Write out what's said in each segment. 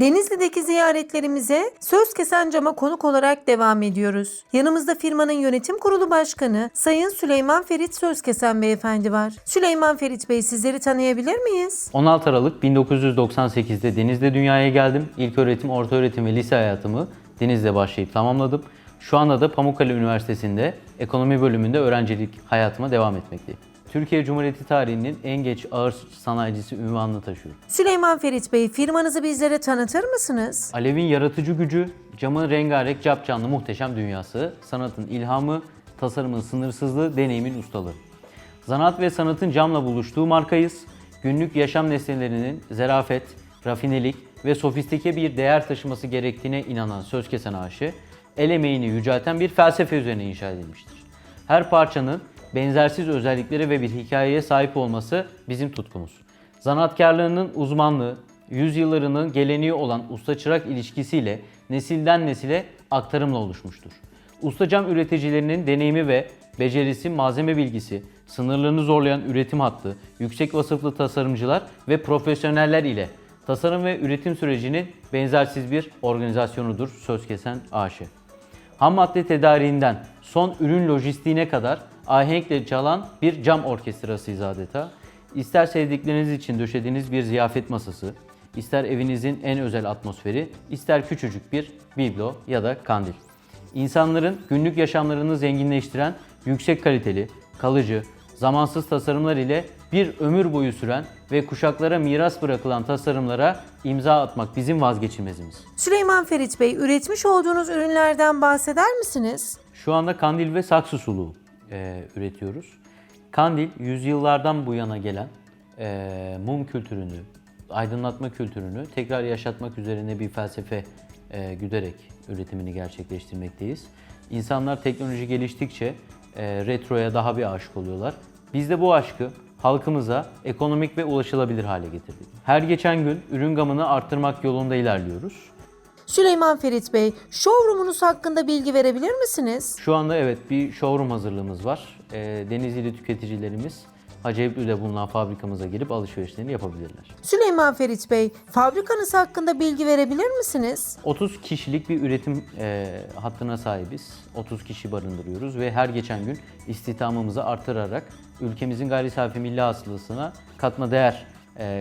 Denizli'deki ziyaretlerimize Söz Kesen Cam'a konuk olarak devam ediyoruz. Yanımızda firmanın yönetim kurulu başkanı Sayın Süleyman Ferit Sözkesen Beyefendi var. Süleyman Ferit Bey sizleri tanıyabilir miyiz? 16 Aralık 1998'de Deniz'de dünyaya geldim. İlk öğretim, orta öğretim ve lise hayatımı Deniz'de başlayıp tamamladım. Şu anda da Pamukkale Üniversitesi'nde ekonomi bölümünde öğrencilik hayatıma devam etmekteyim. Türkiye Cumhuriyeti tarihinin en geç ağır sanayicisi ünvanını taşıyorum. Süleyman Ferit Bey firmanızı bizlere tanıtır mısınız? Alev'in yaratıcı gücü, camın rengarenk capcanlı muhteşem dünyası, sanatın ilhamı, tasarımın sınırsızlığı, deneyimin ustalığı. Zanaat ve sanatın camla buluştuğu markayız. Günlük yaşam nesnelerinin zarafet, rafinelik ve sofistike bir değer taşıması gerektiğine inanan söz kesen aşı, el emeğini yücelten bir felsefe üzerine inşa edilmiştir. Her parçanın benzersiz özellikleri ve bir hikayeye sahip olması bizim tutkumuz. Zanaatkarlığının uzmanlığı, yüzyıllarının geleneği olan usta-çırak ilişkisiyle nesilden nesile aktarımla oluşmuştur. Usta cam üreticilerinin deneyimi ve becerisi, malzeme bilgisi, sınırlarını zorlayan üretim hattı, yüksek vasıflı tasarımcılar ve profesyoneller ile tasarım ve üretim sürecinin benzersiz bir organizasyonudur Söz Kesen AŞ. Ham madde tedariğinden son ürün lojistiğine kadar ahenkle çalan bir cam orkestrasıyız adeta. İster sevdikleriniz için döşediğiniz bir ziyafet masası, ister evinizin en özel atmosferi, ister küçücük bir biblo ya da kandil. İnsanların günlük yaşamlarını zenginleştiren yüksek kaliteli, kalıcı, zamansız tasarımlar ile bir ömür boyu süren ve kuşaklara miras bırakılan tasarımlara imza atmak bizim vazgeçilmezimiz. Süleyman Ferit Bey üretmiş olduğunuz ürünlerden bahseder misiniz? Şu anda kandil ve saksı suluğu e, üretiyoruz. Kandil yüzyıllardan bu yana gelen e, mum kültürünü, aydınlatma kültürünü tekrar yaşatmak üzerine bir felsefe e, güderek üretimini gerçekleştirmekteyiz. İnsanlar teknoloji geliştikçe e, retroya daha bir aşık oluyorlar. Biz de bu aşkı halkımıza ekonomik ve ulaşılabilir hale getirdik. Her geçen gün ürün gamını arttırmak yolunda ilerliyoruz. Süleyman Ferit Bey, showroom'unuz hakkında bilgi verebilir misiniz? Şu anda evet bir showroom hazırlığımız var. Ee, Denizli'li tüketicilerimiz Hacı Ebru'da bulunan fabrikamıza gelip alışverişlerini yapabilirler. Süleyman Ferit Bey, fabrikanız hakkında bilgi verebilir misiniz? 30 kişilik bir üretim e, hattına sahibiz. 30 kişi barındırıyoruz ve her geçen gün istihdamımızı artırarak ülkemizin gayri safi milli hasılasına katma değer e,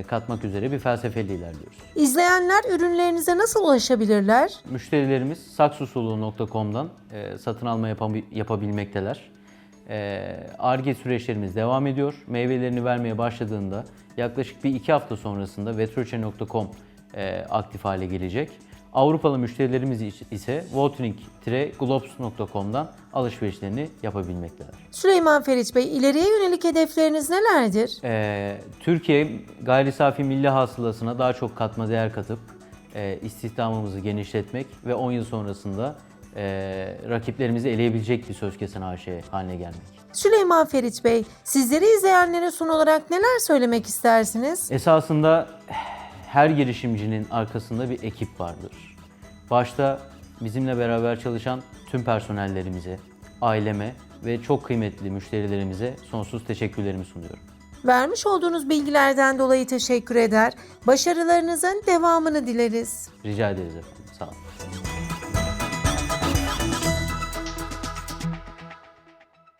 katmak üzere bir felsefeyle ilerliyoruz. İzleyenler ürünlerinize nasıl ulaşabilirler? Müşterilerimiz saksusuluğu.com'dan e, satın alma yapabi- yapabilmekteler. E, Ar-Ge süreçlerimiz devam ediyor. Meyvelerini vermeye başladığında yaklaşık bir iki hafta sonrasında vetroche.com e, aktif hale gelecek. Avrupalı müşterilerimiz ise watering-globes.com'dan alışverişlerini yapabilmekteler. Süleyman Ferit Bey, ileriye yönelik hedefleriniz nelerdir? Ee, Türkiye gayri safi milli hasılasına daha çok katma değer katıp e, istihdamımızı genişletmek ve 10 yıl sonrasında e, rakiplerimizi eleyebilecek bir söz kesen AŞ haline gelmek. Süleyman Ferit Bey, sizleri izleyenlere son olarak neler söylemek istersiniz? Esasında her girişimcinin arkasında bir ekip vardır. Başta bizimle beraber çalışan tüm personellerimize, aileme ve çok kıymetli müşterilerimize sonsuz teşekkürlerimi sunuyorum. Vermiş olduğunuz bilgilerden dolayı teşekkür eder. Başarılarınızın devamını dileriz. Rica ederiz efendim.